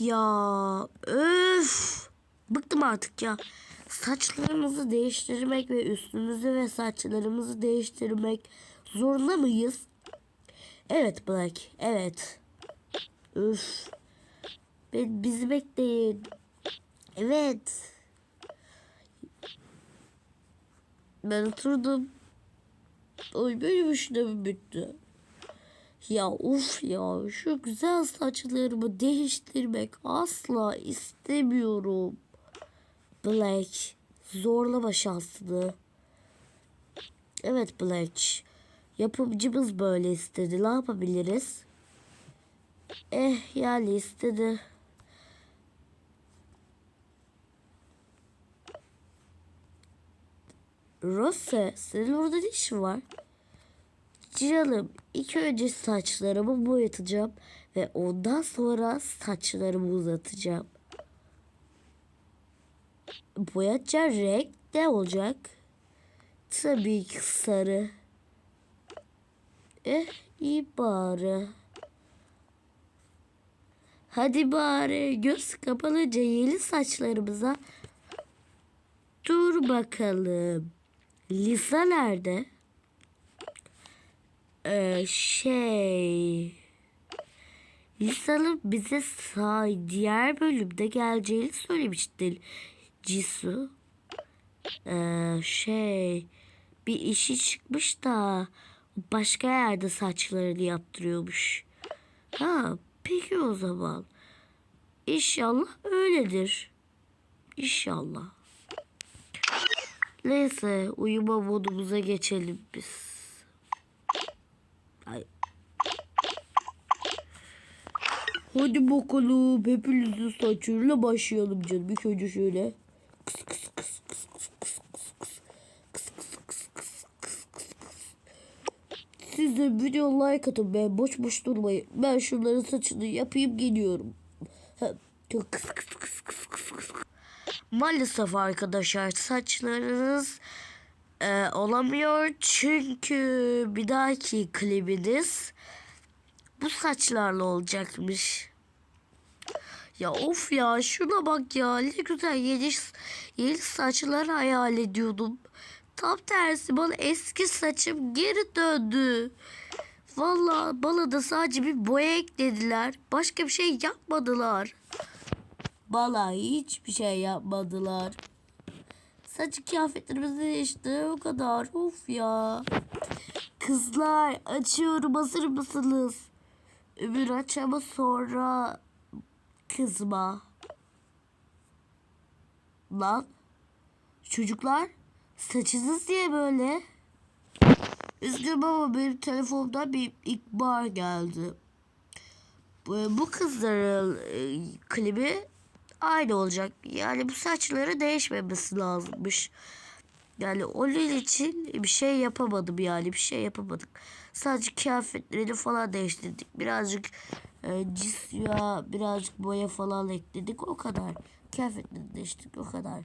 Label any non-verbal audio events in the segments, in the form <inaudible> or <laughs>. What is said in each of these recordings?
ya. Öf. Bıktım artık ya. Saçlarımızı değiştirmek ve üstümüzü ve saçlarımızı değiştirmek zorunda mıyız? Evet Black. Evet. Üf. Be- bizi bekleyin. Evet. Ben oturdum. Oy benim işlemim bitti. Ya uf ya şu güzel saçlarımı değiştirmek asla istemiyorum. Black zorlama şansını. Evet Black. Yapımcımız böyle istedi. Ne yapabiliriz? Eh yani istedi. Rose senin orada ne işin var? Canım ilk önce saçlarımı boyatacağım ve ondan sonra saçlarımı uzatacağım. Boyatacağım renk ne olacak? Tabii ki sarı. Eh iyi bari. Hadi bari göz kapanınca yeni saçlarımıza dur bakalım. Lisa nerede? Ee, şey... Lisa'nın bize sağ diğer bölümde geleceğini söylemiştin. Cisu. Ee, şey... Bir işi çıkmış da başka yerde saçlarını yaptırıyormuş. Ha, peki o zaman. İnşallah öyledir. İnşallah. Neyse uyuma modumuza geçelim biz. Hadi bakalım hepinizin saçlarıyla başlayalım canım. İlk önce şöyle. Kıs kıs kıs kıs kıs kıs. Siz de video like atın be. Boş boş durmayın. Ben şunların saçını yapayım geliyorum. Kıs. Maalesef arkadaşlar saçlarınız e, olamıyor çünkü bir dahaki klibiniz bu saçlarla olacakmış. Ya of ya şuna bak ya ne güzel yeni, yeni saçlar hayal ediyordum. Tam tersi bana eski saçım geri döndü. Vallahi bana da sadece bir boya eklediler. Başka bir şey yapmadılar. Bana hiçbir şey yapmadılar. Saç kıyafetlerimiz değişti o kadar. Of ya. Kızlar açıyorum hazır mısınız? Ömür aç ama sonra kızma. Lan çocuklar saçınız niye böyle? Üzgünüm ama benim telefonumdan bir ihbar geldi. Bu, bu kızların e, klibi aynı olacak. Yani bu saçları değişmemesi lazımmış. Yani onun için bir şey yapamadım yani bir şey yapamadık. Sadece kıyafetlerini falan değiştirdik. Birazcık e, cisya, birazcık boya falan ekledik o kadar. Kıyafetlerini değiştirdik o kadar.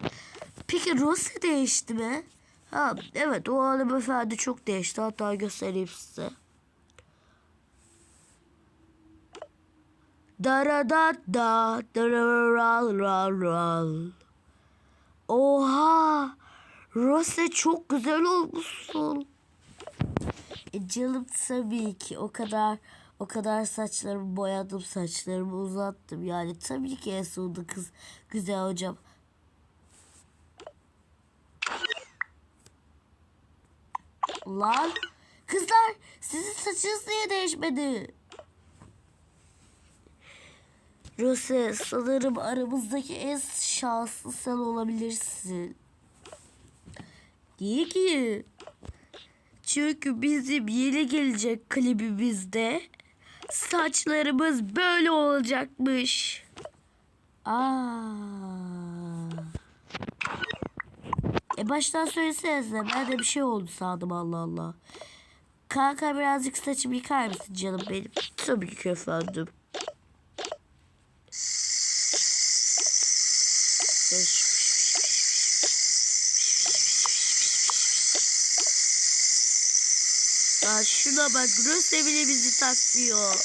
Peki Rose değişti mi? Ha evet o hanımefendi çok değişti. Hatta göstereyim size. Da da da da da ra ra ra. Oha! Rose çok güzel olmuşsun. E canım tabii ki o kadar o kadar saçlarımı boyadım saçlarımı uzattım yani tabii ki en sonunda kız güzel hocam. Lan kızlar sizin saçınız niye değişmedi? Rose sanırım aramızdaki en şanslı sen olabilirsin. Niye ki? Çünkü bizim yeni gelecek klibimizde saçlarımız böyle olacakmış. Aa. E baştan söylesenize ben de bir şey oldu sandım Allah Allah. Kanka birazcık saçımı yıkar mısın canım benim? Tabii ki efendim. Lan şuna bak Rose bile bizi takmıyor.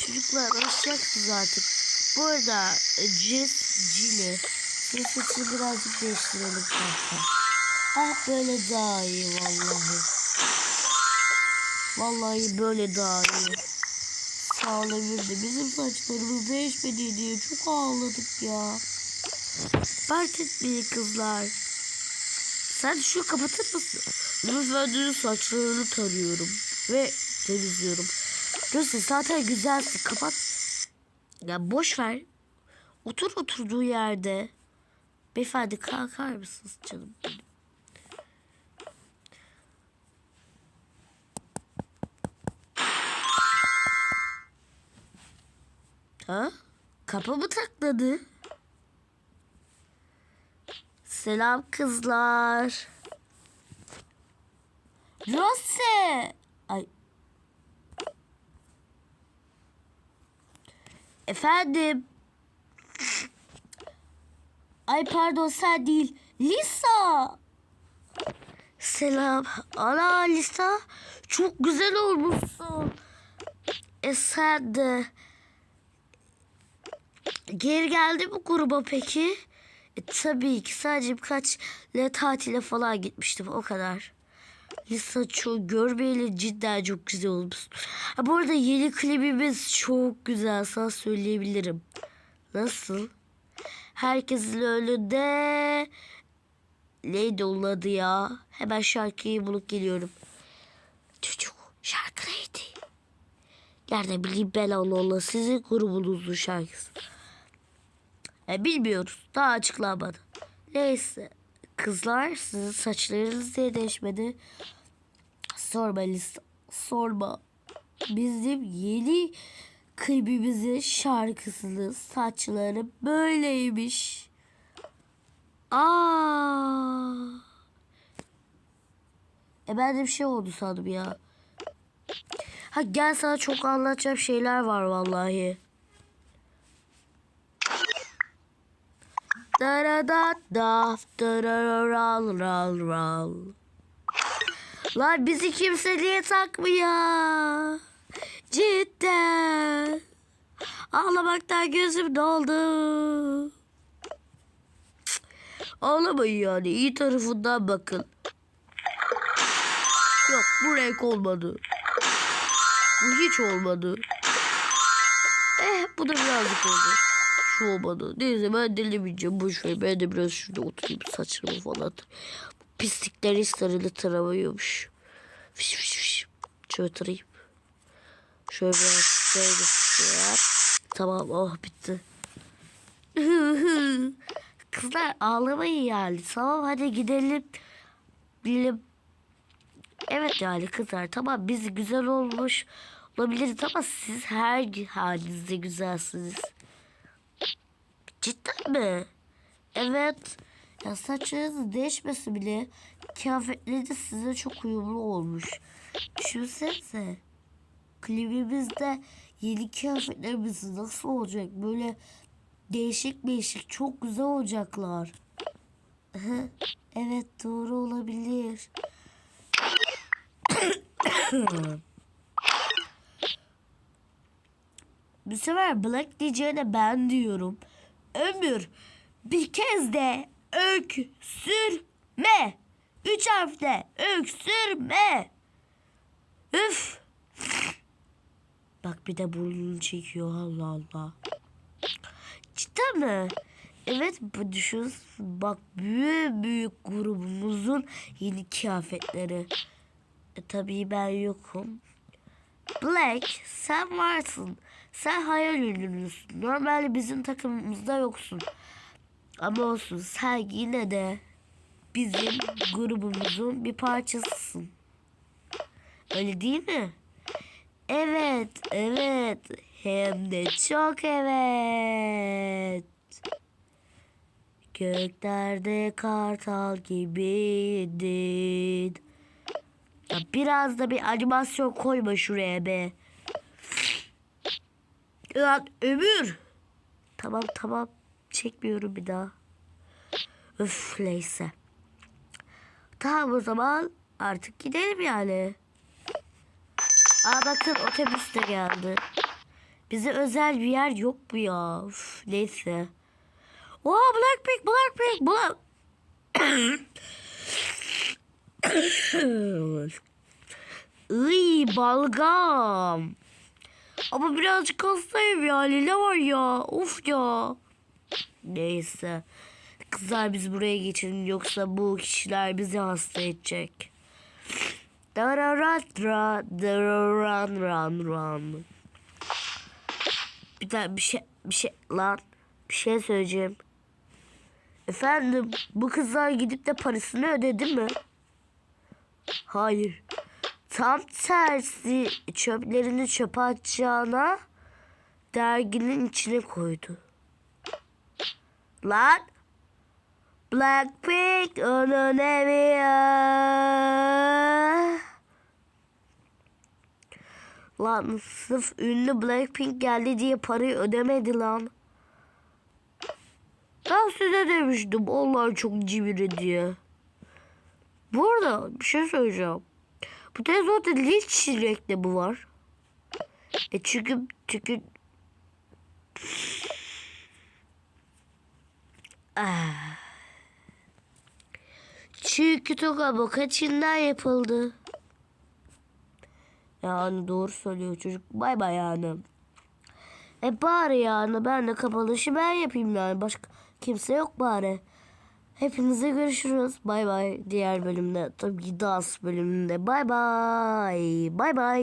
Çocuk çocuklar alışacaksınız artık. Bu arada e, Jess. Senin saçını birazcık değiştirelim kanka. Ah böyle daha iyi vallahi. Vallahi böyle daha iyi. Sağlayabilirdi. Bizim saçlarımız değişmedi diye çok ağladık ya. Fark etmeyin kızlar. Sen şu kapatır mısın? Lütfen dün saçlarını tarıyorum. Ve temizliyorum. Gözde zaten güzelsin. Kapat. Ya boş ver. Otur oturduğu yerde. Beyefendi kalkar mısınız canım? Ha? Kapı mı takladı? Selam kızlar. Rose. Ay. Efendim. Ay pardon sen değil. Lisa. Selam. Ana Lisa. Çok güzel olmuşsun. E sen de. Geri geldi mi gruba peki? E, tabii ki sadece birkaç le tatile falan gitmiştim o kadar. Lisa çok görmeyeli cidden çok güzel olmuş. Ha, bu arada yeni klibimiz çok güzel sana söyleyebilirim. Nasıl? Herkesin önünde neydi onun adı ya? Hemen şarkıyı bulup geliyorum. Çocuk şarkı neydi? Nerede bileyim ben onu sizin grubunuzun şarkısı. E, bilmiyoruz. Daha açıklanmadı. Neyse. Kızlar sizin saçlarınız niye değişmedi? Sorma. Sorma. Bizim yeni klibimizin şarkısının saçları böyleymiş. Aa. E ben de bir şey oldu sandım ya. Ha gel sana çok anlatacağım şeyler var vallahi. Da da da da da ral ral ral. Lan bizi kimse niye takmıyor? Cidden. Ağlamaktan gözüm doldu. Ağlamayın yani iyi tarafından bakın. Yok bu renk olmadı. Bu hiç olmadı. Eh bu da birazcık oldu. Şu olmadı. Neyse ben delemeyeceğim. Boş ver. Ben de biraz şurada oturayım saçlarımı falan. Pislikler hiç taramıyormuş. Fiş fiş fiş. Şöyle tarayayım. Şöyle biraz şöyle yap. Tamam oh bitti. <laughs> Kızlar ağlamayın yani. Tamam hadi gidelim. Bilim. Evet yani kızlar tamam biz güzel olmuş olabiliriz ama siz her halinizde güzelsiniz. Cidden mi? Evet. Ya saçlarınız değişmesi bile kıyafetleri size çok uyumlu olmuş. Düşünsenize. Klibimizde yeni kıyafetlerimiz nasıl olacak? Böyle değişik değişik çok güzel olacaklar. Evet doğru olabilir. Bu sefer Black diyeceğine ben diyorum. Ömür bir kez de öksürme. Üç harfle öksürme. Üf. Bak bir de burnunu çekiyor Allah Allah. Cidden mi? Evet bu düşün bak büyük büyük grubumuzun yeni kıyafetleri. E, tabii ben yokum. Black sen varsın. Sen hayal ürünüsün. Normalde bizim takımımızda yoksun. Ama olsun sen yine de bizim grubumuzun bir parçasısın. Öyle değil mi? Evet, evet. Hem de çok evet. Göklerde kartal gibiydin. Ya biraz da bir animasyon koyma şuraya be. Lan ömür. Tamam tamam. Çekmiyorum bir daha. Öf neyse. Tamam o zaman artık gidelim yani. Aa bakın otobüs de geldi. Bize özel bir yer yok mu ya? Üf, neyse. Oha Blackpink Blackpink Black. <coughs> Iy balgam. Ama birazcık hastayım yani ne var ya? Of ya. Neyse. Kızlar biz buraya geçelim yoksa bu kişiler bizi hasta edecek. Dararatra, dararan ran ran. Bir tane bir şey bir şey lan bir şey söyleyeceğim. Efendim bu kızlar gidip de parasını ödedi mi? Hayır. Tam tersi çöplerini çöpe atacağına derginin içine koydu. Lan Blackpink evi ya. Lan sırf ünlü Blackpink geldi diye parayı ödemedi lan. Ben size demiştim onlar çok cimri diye. Bu arada bir şey söyleyeceğim. Bu televizyonda niye çiçek reklamı var? E çünkü çünkü Ah. Çünkü Toga kaçından yapıldı. Yani doğru söylüyor çocuk. Bay bay yani. E bari yani ben de kapanışı ben yapayım yani. Başka kimse yok bari. Hepinize görüşürüz. Bay bay. Diğer bölümde tabii ki dans bölümünde. Bay bay. Bay bay.